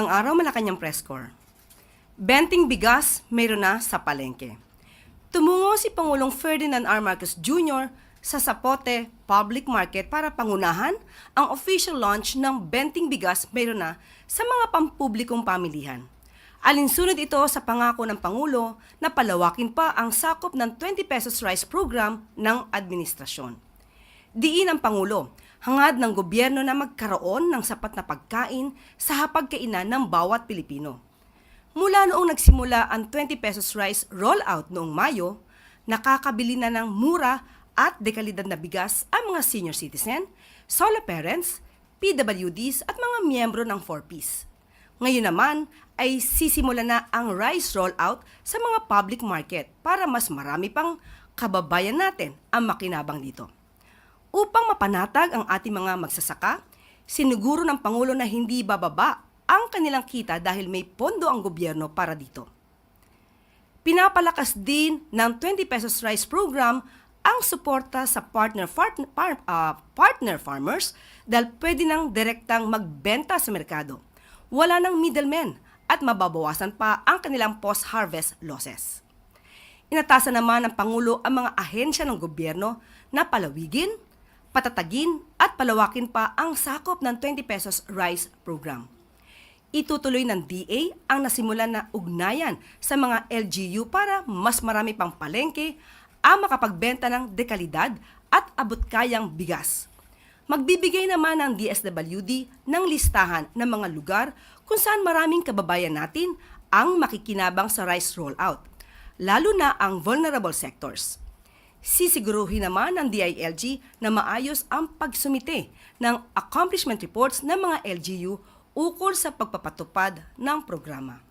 Ang araw Malacanang Press Corps. Benting bigas, mayroon na sa palengke. Tumungo si Pangulong Ferdinand R. Marcos Jr. sa Sapote Public Market para pangunahan ang official launch ng Benting Bigas mayroon na sa mga pampublikong pamilihan. Alinsunod ito sa pangako ng Pangulo na palawakin pa ang sakop ng 20 pesos rice program ng administrasyon. Diin ang Pangulo, hangad ng gobyerno na magkaroon ng sapat na pagkain sa hapagkainan ng bawat Pilipino. Mula noong nagsimula ang 20 pesos rice rollout noong Mayo, nakakabili na ng mura at dekalidad na bigas ang mga senior citizen, solo parents, PWDs at mga miyembro ng 4Ps. Ngayon naman ay sisimula na ang rice rollout sa mga public market para mas marami pang kababayan natin ang makinabang dito. Upang mapanatag ang ating mga magsasaka, siniguro ng Pangulo na hindi bababa ang kanilang kita dahil may pondo ang gobyerno para dito. Pinapalakas din ng 20 pesos rice program ang suporta sa partner far- par- ah, partner farmers dahil pwede nang direktang magbenta sa merkado. Wala nang middlemen at mababawasan pa ang kanilang post-harvest losses. Inatasan naman ng Pangulo ang mga ahensya ng gobyerno na palawigin, patatagin at palawakin pa ang sakop ng 20 pesos rice program. Itutuloy ng DA ang nasimulan na ugnayan sa mga LGU para mas marami pang palengke ang makapagbenta ng dekalidad at abot-kayang bigas. Magbibigay naman ang DSWD ng listahan ng mga lugar kung saan maraming kababayan natin ang makikinabang sa rice rollout, lalo na ang vulnerable sectors. Sisiguruhin naman ng DILG na maayos ang pagsumite ng accomplishment reports ng mga LGU ukol sa pagpapatupad ng programa.